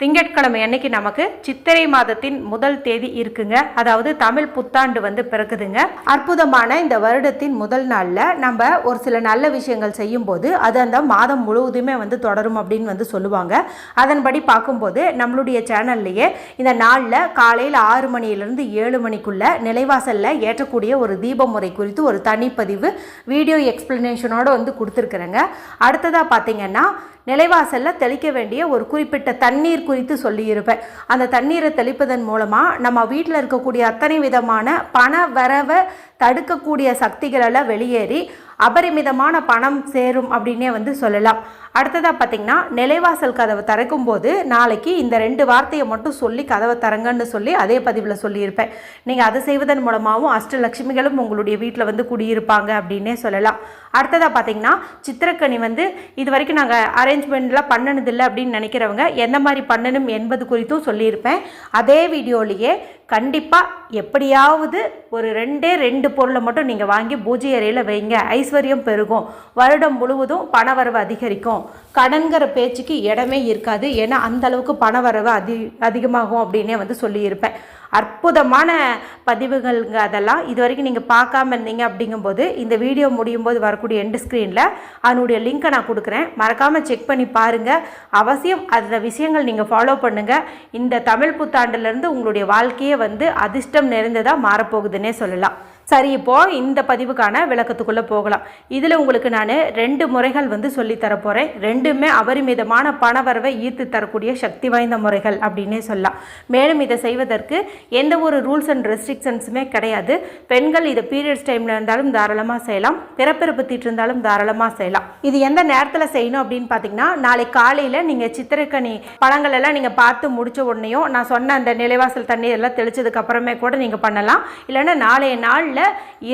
திங்கட்கிழமை அன்னைக்கு நமக்கு சித்திரை மாதத்தின் முதல் தேதி இருக்குங்க. அதாவது தமிழ் புத்தாண்டு வந்து பிறக்குதுங்க. அற்புதமான இந்த வருடத்தின் முதல் நாளில் நம்ம ஒரு சில நல்ல விஷயங்கள் செய்யும்போது அது அந்த மாதம் முழுவதுமே வந்து தொடரும் அப்படின்னு வந்து சொல்லுவாங்க. அதன்படி பார்க்கும்போது நம்மளுடைய சேனல்லையே இந்த நாளில் காலையில் ஆறு மணியிலிருந்து ஏழு மணிக்குள்ள நிலைவாசலில் ஏற்றக்கூடிய ஒரு தீப முறை குறித்து ஒரு தனிப்பதிவு வீடியோ எக்ஸ்பிளனேஷனோடு வந்து கொடுத்துருக்குறேங்க. அடுத்ததாக பார்த்தீங்கன்னா நிலைவாசலில் தெளிக்க வேண்டிய ஒரு குறிப்பிட்ட தண்ணீர் குறித்து சொல்லியிருப்பேன். அந்த தண்ணீரை தெளிப்பதன் மூலமாக நம்ம வீட்டில் இருக்கக்கூடிய அத்தனை விதமான பண வரவை தடுக்கக்கூடிய சக்திகளெல்லாம் வெளியேறி அபரிமிதமான பணம் சேரும் அப்படின்னே வந்து சொல்லலாம். அடுத்ததாக பார்த்தீங்கன்னா நிலைவாசல் கதவை திறக்கும் போது நாளைக்கு இந்த ரெண்டு வார்த்தையை மட்டும் சொல்லி கதவை திறங்கன்னு சொல்லி அதே பதிவில் சொல்லியிருப்பேன். நீங்கள் அதை செய்வதன் மூலமாகவும் அஷ்டலட்சுமிகளும் உங்களுடைய வீட்டில் வந்து குடியிருப்பாங்க அப்படின்னே சொல்லலாம். அடுத்ததாக பார்த்தீங்கன்னா சித்திரக்கனி வந்து இது வரைக்கும் நாங்கள் அரேஞ்ச்மெண்ட்லாம் பண்ணனதில்லை அப்படின்னு நினைக்கிறவங்க எந்த மாதிரி பண்ணணும் என்பது குறித்தும் சொல்லியிருப்பேன். அதே வீடியோலேயே கண்டிப்பாக எப்படியாவது ஒரு ரெண்டே ரெண்டு பொருளை மட்டும் நீங்கள் வாங்கி பூஜை அறையில் வைங்க. ஐஸ்வர்யம் பெருகும். வருடம் முழுவதும் பணவரவு அதிகரிக்கும். கடன்கிற பேச்சுக்கு இடமே இருக்காது. ஏன்னா அந்தளவுக்கு பணவரவு அதி அதிகமாகும் அப்படின்னே வந்து சொல்லியிருப்பேன். அற்புதமான பதிவுகள்ங்க அதெல்லாம். இது வரைக்கும் நீங்கள் பார்க்காம இருந்தீங்க அப்படிங்கும்போது இந்த வீடியோ முடியும் போது வரக்கூடிய எண்டு ஸ்க்ரீனில் அதனுடைய லிங்க்கை நான் கொடுக்குறேன். மறக்காமல் செக் பண்ணி பாருங்கள் அவசியம் அந்த விஷயங்கள் நீங்கள் ஃபாலோ பண்ணுங்கள் இந்த தமிழ் புத்தாண்டுலேருந்து உங்களுடைய வாழ்க்கையே வந்து அதிர்ஷ்டம் நிறைந்ததாக மாறப்போகுதுன்னே சொல்லலாம். சரி இப்போ இந்த பதிவுக்கான விளக்கத்துக்குள்ளே போகலாம். இதில் உங்களுக்கு நான் ரெண்டு முறைகள் வந்து சொல்லித்தர போகிறேன் ரெண்டுமே அபரிமிதமான பணவரவை ஈர்த்து தரக்கூடிய சக்தி வாய்ந்த முறைகள் அப்படின்னே சொல்லலாம். மேலும் இதை செய்வதற்கு எந்த ஒரு ரூல்ஸ் அண்ட் ரெஸ்ட்ரிக்ஷன்ஸுமே கிடையாது. பெண்கள் இதை பீரியட்ஸ் டைமில் இருந்தாலும் தாராளமாக செய்யலாம். பிறப்பிறப்பு தீட்டு இருந்தாலும் தாராளமாக செய்யலாம். இது எந்த நேரத்தில் செய்யணும் அப்படின்னு பார்த்தீங்கன்னா நாளை காலையில் நீங்கள் சித்திரக்கனி பழங்கள் எல்லாம் நீங்கள் பார்த்து முடிச்ச உடனேயும் நான் சொன்ன அந்த நிலைவாசல் தண்ணீர் எல்லாம் தெளிச்சதுக்கு அப்புறமே கூட நீங்கள் பண்ணலாம். இல்லைன்னா நாளைய நாளில்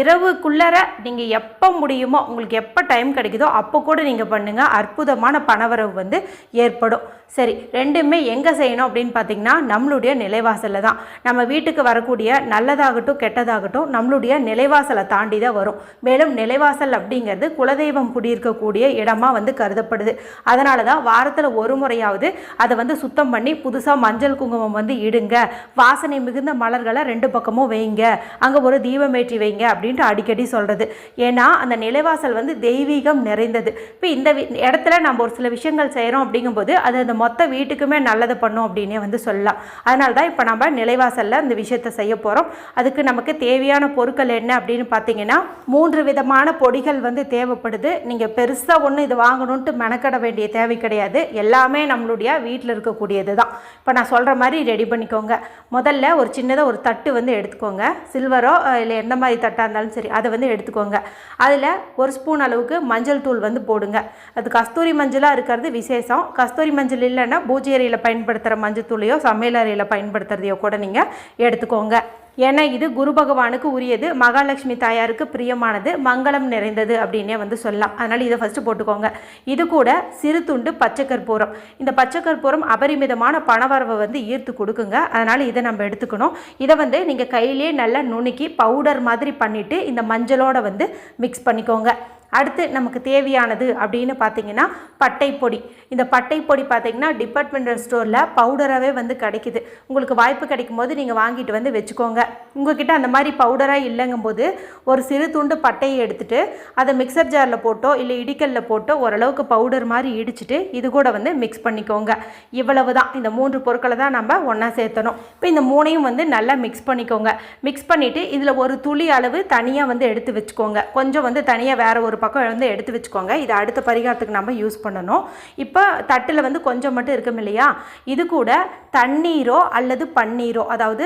இரவுக்குள்ளர நீங்கள் எப்போ முடியுமோ உங்களுக்கு எப்போ டைம் கிடைக்குதோ அப்போ கூட நீங்கள் பண்ணுங்கள் அற்புதமான பணவரவு வந்து ஏற்படும். சரி ரெண்டுமே எங்கே செய்யணும் அப்படின்னு பார்த்தீங்கன்னா நம்மளுடைய நிலைவாசலில் தான். நம்ம வீட்டுக்கு வரக்கூடிய நல்லதாகட்டும் கெட்டதாகட்டும் நம்மளுடைய நிலைவாசலை தாண்டி தான் வரும். மேலும் நிலைவாசல் அப்படிங்கிறது குலதெய்வம் குடியிருக்கக்கூடிய இடமா வந்து கருதப்படுது. அதனால தான் வாரத்தில் ஒரு முறையாவது அதை வந்து சுத்தம் பண்ணி புதுசாக மஞ்சள் குங்குமம் வந்து இடுங்க. வாசனை மிகுந்த மலர்களை ரெண்டு பக்கமும் வைங்க. அங்கே ஒரு தீபமேற்றி வைங்க அப்படின்ட்டு அடிக்கடி சொல்கிறது ஏன்னா அந்த நிலைவாசல் வந்து தெய்வீகம் நிறைந்தது. இப்போ இந்த வி- இடத்துல நம்ம ஒரு சில விஷயங்கள் செய்கிறோம் அப்படிங்கும்போது அது அந்த மொத்த வீட்டுக்குமே நல்லது பண்ணும் அப்படின்னே வந்து சொல்லலாம். அதனால தான் இப்போ நம்ம நிலைவாசலில் அந்த விஷயத்தை செய்ய போகிறோம் அதுக்கு நமக்கு தேவையான பொருட்கள் என்ன அப்படின்னு பார்த்தீங்கன்னா மூன்று விதமான பொடிகள் வந்து தேவைப்படுது. நீங்கள் பெருசாக ஒன்று இது வாங்கணுன்ட்டு மெனக்கட வேண்டிய தேவை கிடையாது. எல்லாமே நம்மளுடைய வீட்டில் இருக்கக்கூடியது தான். இப்போ நான் சொல்கிற மாதிரி ரெடி பண்ணிக்கோங்க. முதல்ல ஒரு சின்னதாக ஒரு தட்டு வந்து எடுத்துக்கோங்க. சில்வரோ இல்லை எந்த மாதிரி தட்டாக இருந்தாலும் சரி அதை வந்து எடுத்துக்கோங்க. அதில் ஒரு ஸ்பூன் அளவுக்கு மஞ்சள் தூள் வந்து போடுங்க. அது கஸ்தூரி மஞ்சளாக இருக்கிறது விசேஷம். கஸ்தூரி மஞ்சள் இல்லைன்னா பூஜை அறையில் பயன்படுத்துகிற மஞ்சள் தூளையோ சமையல் அறையில் பயன்படுத்துகிறதையோ கூட நீங்கள் எடுத்துக்கோங்க. ஏன்னா இது குரு பகவானுக்கு உரியது மகாலட்சுமி தாயாருக்கு பிரியமானது மங்களம் நிறைந்தது அப்படின்னே வந்து சொல்லலாம். அதனால் இதை ஃபஸ்ட்டு போட்டுக்கோங்க. இது கூட சிறு துண்டு பச்சை கற்பூரம் இந்த பச்சை கற்பூரம் அபரிமிதமான பணவரவை வந்து ஈர்த்து கொடுக்குங்க. அதனால் இதை நம்ம எடுத்துக்கணும். இதை வந்து நீங்கள் கையிலே நல்லா நுணுக்கி பவுடர் மாதிரி பண்ணிவிட்டு இந்த மஞ்சளோட வந்து மிக்ஸ் பண்ணிக்கோங்க. அடுத்து நமக்கு தேவையானது அப்படின்னு பார்த்தீங்கன்னா பட்டை பொடி இந்த பட்டைப்பொடி பார்த்தீங்கன்னா டிபார்ட்மெண்டல் ஸ்டோரில் பவுடராகவே வந்து கிடைக்குது. உங்களுக்கு வாய்ப்பு கிடைக்கும் போது நீங்கள் வாங்கிட்டு வந்து வச்சுக்கோங்க. உங்ககிட்ட அந்த மாதிரி பவுடராக இல்லைங்கும்போது ஒரு சிறு துண்டு பட்டையை எடுத்துகிட்டு அதை மிக்சர் ஜாரில் போட்டோ இல்லை இடிக்கல்ல போட்டோ ஓரளவுக்கு பவுடர் மாதிரி இடிச்சிட்டு இது கூட வந்து மிக்ஸ் பண்ணிக்கோங்க. இவ்வளவு தான் இந்த மூன்று பொருட்களை தான் நம்ம ஒன்றா சேர்த்தணும். இப்போ இந்த மூணையும் வந்து நல்லா மிக்ஸ் பண்ணிக்கோங்க. மிக்ஸ் பண்ணிவிட்டு இதில் ஒரு துளி அளவு தனியாக வந்து எடுத்து வச்சுக்கோங்க. கொஞ்சம் வந்து தனியாக வேறு ஒரு பக்கம் வந்து எடுத்து வச்சுக்கோங்க. இது அடுத்த பரிகாரத்துக்கு நம்ம யூஸ் பண்ணணும். இப்போ தட்டில் வந்து கொஞ்சம் மட்டும் இருக்கும் இல்லையா? இது கூட தண்ணீரோ அல்லது பன்னீரோ அதாவது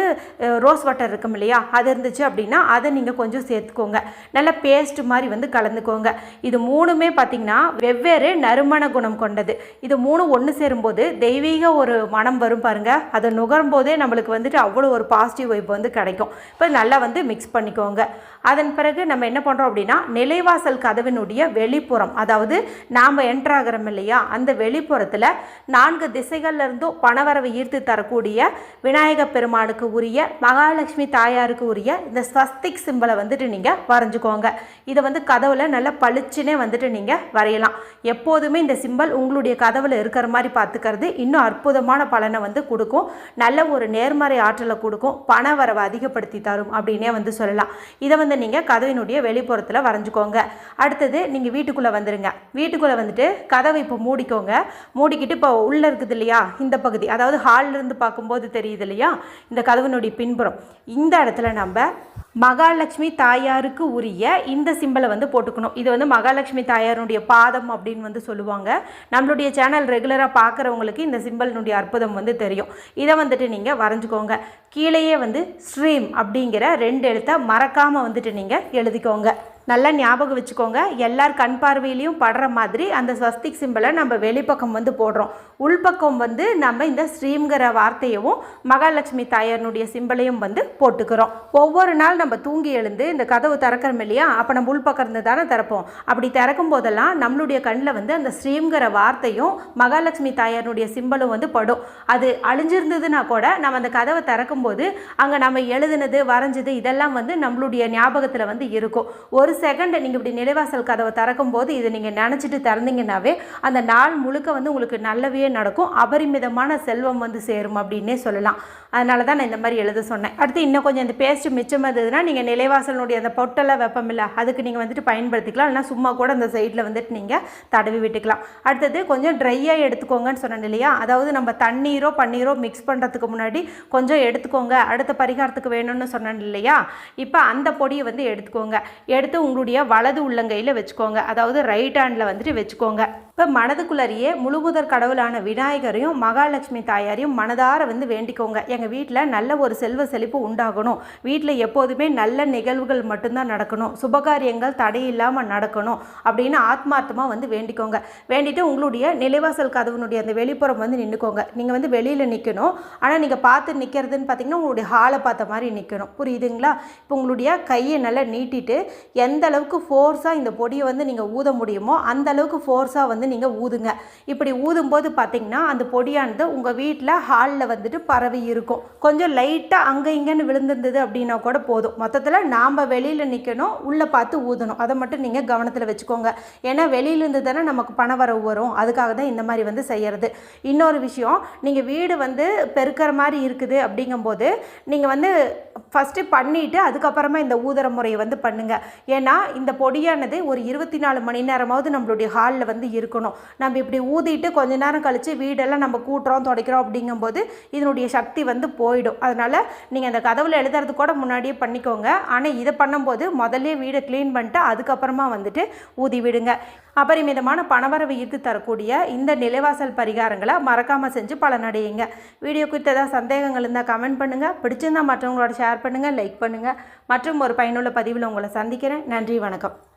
ரோஸ் வாட்டர் இருக்கும் இல்லையா? அது இருந்துச்சு அப்படின்னா அதை நீங்கள் கொஞ்சம் சேர்த்துக்கோங்க. நல்ல பேஸ்ட் மாதிரி வந்து கலந்துக்கோங்க. இது மூணுமே பார்த்திங்கன்னா வெவ்வேறு நறுமண குணம் கொண்டது. இது மூணு ஒன்று சேரும்போது தெய்வீக ஒரு மனம் வரும் பாருங்க. அதை நுகரும் போதே நம்மளுக்கு வந்துட்டு அவ்வளோ ஒரு பாசிட்டிவ் வைப் வந்து கிடைக்கும். இப்போ நல்லா வந்து மிக்ஸ் பண்ணிக்கோங்க. அதன் பிறகு நம்ம என்ன பண்ணுறோம் அப்படின்னா நிலைவாசல் கதவினுடைய வெளிப்புறம். அதாவது நாம் என்ட்ராகிறோம் இல்லையா? அந்த வெளிப்புறத்தில் நான்கு திசைகள்லேருந்தும் பணவரவை ஈர்த்து தரக்கூடிய விநாயக பெருமானுக்கு உரிய மகாலட்சுமி தாயாருக்கு உரிய இந்த ஸ்வஸ்திக் சிம்பலை வந்துட்டு நீங்கள் வரைஞ்சிக்கோங்க. இதை வந்து கதவில் நல்லா பளிச்சுனே வந்துட்டு நீங்கள் வரையலாம். எப்போதுமே இந்த சிம்பல் உங்களுடைய கதவில் இருக்கிற மாதிரி பார்த்துக்கிறது இன்னும் அற்புதமான பலனை வந்து கொடுக்கும். நல்ல ஒரு நேர்மறை ஆற்றலை கொடுக்கும். பணவரவை அதிகப்படுத்தி தரும் அப்படின்னே வந்து சொல்லலாம். இதை வந்து நீங்கள் கதவினுடைய வெளிப்புறத்தில் வரைஞ்சிக்கோங்க. அடுத்து அடுத்தது நீங்கள் வீட்டுக்குள்ளே வந்துடுங்க வீட்டுக்குள்ளே வந்துட்டு கதவை இப்போ மூடிக்கோங்க. மூடிக்கிட்டு இப்போ உள்ளே இருக்குது இல்லையா? இந்த பகுதி. அதாவது ஹாலிலிருந்து பார்க்கும்போது தெரியுது இல்லையா? இந்த கதவினுடைய பின்புறம். இந்த இடத்துல நம்ம மகாலட்சுமி தாயாருக்கு உரிய இந்த சிம்பலை வந்து போட்டுக்கணும். இது வந்து மகாலட்சுமி தாயாருடைய பாதம் அப்படின்னு வந்து சொல்லுவாங்க. நம்மளுடைய சேனல் ரெகுலராக பார்க்குறவங்களுக்கு இந்த சிம்பிளினுடைய அற்புதம் வந்து தெரியும். இதை வந்துட்டு நீங்கள் வரைஞ்சிக்கோங்க. கீழேயே வந்து ஸ்ரீம் அப்படிங்கிற ரெண்டு எழுத்தை மறக்காமல் வந்துட்டு நீங்கள் எழுதிக்கோங்க. நல்லா ஞாபகம் வச்சுக்கோங்க. எல்லார் கண் பார்வையிலையும் படுற மாதிரி அந்த ஸ்வஸ்திக் சிம்பலை நம்ம வெளிப்பக்கம் வந்து போடுறோம். உள்பக்கம் வந்து நம்ம இந்த ஸ்ரீங்கிற வார்த்தையவும் மகாலட்சுமி தாயாரனுடைய சிம்பலையும் வந்து போட்டுக்கிறோம். ஒவ்வொரு நாள் நம்ம தூங்கி எழுந்து இந்த கதவு திறக்கிறோம் இல்லையா? அப்போ நம்ம உள்பக்கம் இருந்து தானே திறப்போம். அப்படி திறக்கும் போதெல்லாம் நம்மளுடைய கண்ணில் வந்து அந்த ஸ்ரீங்கிற வார்த்தையும் மகாலட்சுமி தாயாரனுடைய சிம்பிளும் வந்து படும். அது அழிஞ்சிருந்ததுன்னா கூட நம்ம அந்த கதவை திறக்கும்போது அங்கே நம்ம எழுதுனது வரைஞ்சது இதெல்லாம் வந்து நம்மளுடைய ஞாபகத்தில் வந்து இருக்கும். ஒரு செகண்ட் நீங்கள் இப்படி நிலைவாசல் கதவை திறக்கும் போது இதை நீங்கள் நினச்சிட்டு திறந்தீங்கன்னாவே அந்த நாள் முழுக்க வந்து உங்களுக்கு நல்லவே நடக்கும். அபரிமிதமான செல்வம் வந்து சேரும் அப்படின்னே சொல்லலாம். அதனால தான் நான் இந்த மாதிரி எழுத சொன்னேன். அடுத்து இன்னும் கொஞ்சம் இந்த பேஸ்ட் மிச்சம் இருந்ததுன்னா நீங்கள் நிலைவாசலுடைய அந்த பொட்டெல்லாம் இல்லை அதுக்கு நீங்கள் வந்துட்டு பயன்படுத்திக்கலாம். இல்லைனா சும்மா கூட அந்த சைடில் வந்துட்டு நீங்கள் தடவி விட்டுக்கலாம். அடுத்தது கொஞ்சம் ட்ரையாக எடுத்துக்கோங்கன்னு சொன்னேன் இல்லையா? அதாவது நம்ம தண்ணீரோ பன்னீரோ மிக்ஸ் பண்ணுறதுக்கு முன்னாடி கொஞ்சம் எடுத்துக்கோங்க. அடுத்த பரிகாரத்துக்கு வேணும்னு சொன்னேன் இல்லையா? இப்போ அந்த பொடியை வந்து எடுத்துக்கோங்க. எடுத்து உங்களுடைய வலது உள்ளங்கையில் வச்சுக்கோங்க. அதாவது ரைட் ஹேண்டில் வந்துட்டு வச்சுக்கோங்க. இப்போ மனதுக்குள்ளறியே முழுமுதற் கடவுளான விநாயகரையும் மகாலட்சுமி தாயாரையும் மனதார வந்து வேண்டிக்கோங்க. எங்கள் வீட்டில் நல்ல ஒரு செல்வ செழிப்பு உண்டாகணும். வீட்டில் எப்போதுமே நல்ல நிகழ்வுகள் மட்டும்தான் நடக்கணும். சுபகாரியங்கள் தடையில்லாமல் நடக்கணும் அப்படின்னு ஆத்மார்த்தமாக வந்து வேண்டிக்கோங்க. வேண்டிட்டு உங்களுடைய நிலைவாசல் கதவுனுடைய அந்த வெளிப்புறம் வந்து நின்றுக்கோங்க நீங்கள் வந்து வெளியில் நிற்கணும் ஆனால் நீங்கள் பார்த்து நிற்கிறதுன்னு பார்த்தீங்கன்னா உங்களுடைய ஹாலை பார்த்த மாதிரி நிற்கணும் புரியுதுங்களா? இப்போ உங்களுடைய கையை நல்லா நீட்டிட்டு எந்த அளவுக்கு ஃபோர்ஸாக இந்த பொடியை வந்து நீங்கள் ஊத முடியுமோ அந்த அளவுக்கு ஃபோர்ஸாக வந்து நீங்கள் ஊதுங்க. இப்படி ஊதும்போது பார்த்தீங்கன்னா அந்த பொடியானது உங்கள் வீட்டில் ஹாலில் வந்துட்டு பரவி இருக்கும். கொஞ்சம் லைட்டாக அங்கே இங்கேன்னு விழுந்திருந்தது அப்படின்னா கூட போதும். மொத்தத்தில் நாம் வெளியில் நிற்கணும் உள்ளே பார்த்து ஊதணும். அதை மட்டும் நீங்கள் கவனத்தில் வச்சுக்கோங்க. ஏன்னா வெளியிலேருந்து தானே நமக்கு பண வரவு வரும். அதுக்காக தான் இந்த மாதிரி வந்து செய்கிறது இன்னொரு விஷயம் நீங்கள் வீடு வந்து பெருக்கிற மாதிரி இருக்குது அப்படிங்கும்போது நீங்கள் வந்து ஃபஸ்ட்டு பண்ணிவிட்டு அதுக்கப்புறமா இந்த ஊதுற முறையை வந்து பண்ணுங்கள் ஏன்னா இந்த பொடியானது ஒரு இருபத்தி நாலு மணி நேரமாவது நம்மளுடைய ஹாலில் வந்து இருக்கணும். நம்ம இப்படி ஊதிட்டு கொஞ்ச நேரம் கழித்து வீடெல்லாம் நம்ம கூட்டுறோம் துடைக்கிறோம் அப்படிங்கும்போது இதனுடைய சக்தி வந்து போயிடும். அதனால் நீங்கள் அந்த கதவில் எழுதுறது கூட முன்னாடியே பண்ணிக்கோங்க. ஆனால் இதை பண்ணும்போது முதல்ல வீடை க்ளீன் பண்ணிட்டு அதுக்கப்புறமா வந்துட்டு ஊதி விடுங்க. அபரிமிதமான பணவரவு ஈர்த்து தரக்கூடிய இந்த நிலைவாசல் பரிகாரங்களை மறக்காமல் செஞ்சு பலனடையுங்க. வீடியோ குறித்த ஏதாவது சந்தேகங்கள் இருந்தால் கமெண்ட் பண்ணுங்கள் பிடிச்சிருந்தா மற்றவங்களோட ஷேர் பண்ணுங்கள் லைக் பண்ணுங்கள் மற்றும் ஒரு பயனுள்ள பதிவில் உங்களை சந்திக்கிறேன். நன்றி வணக்கம்.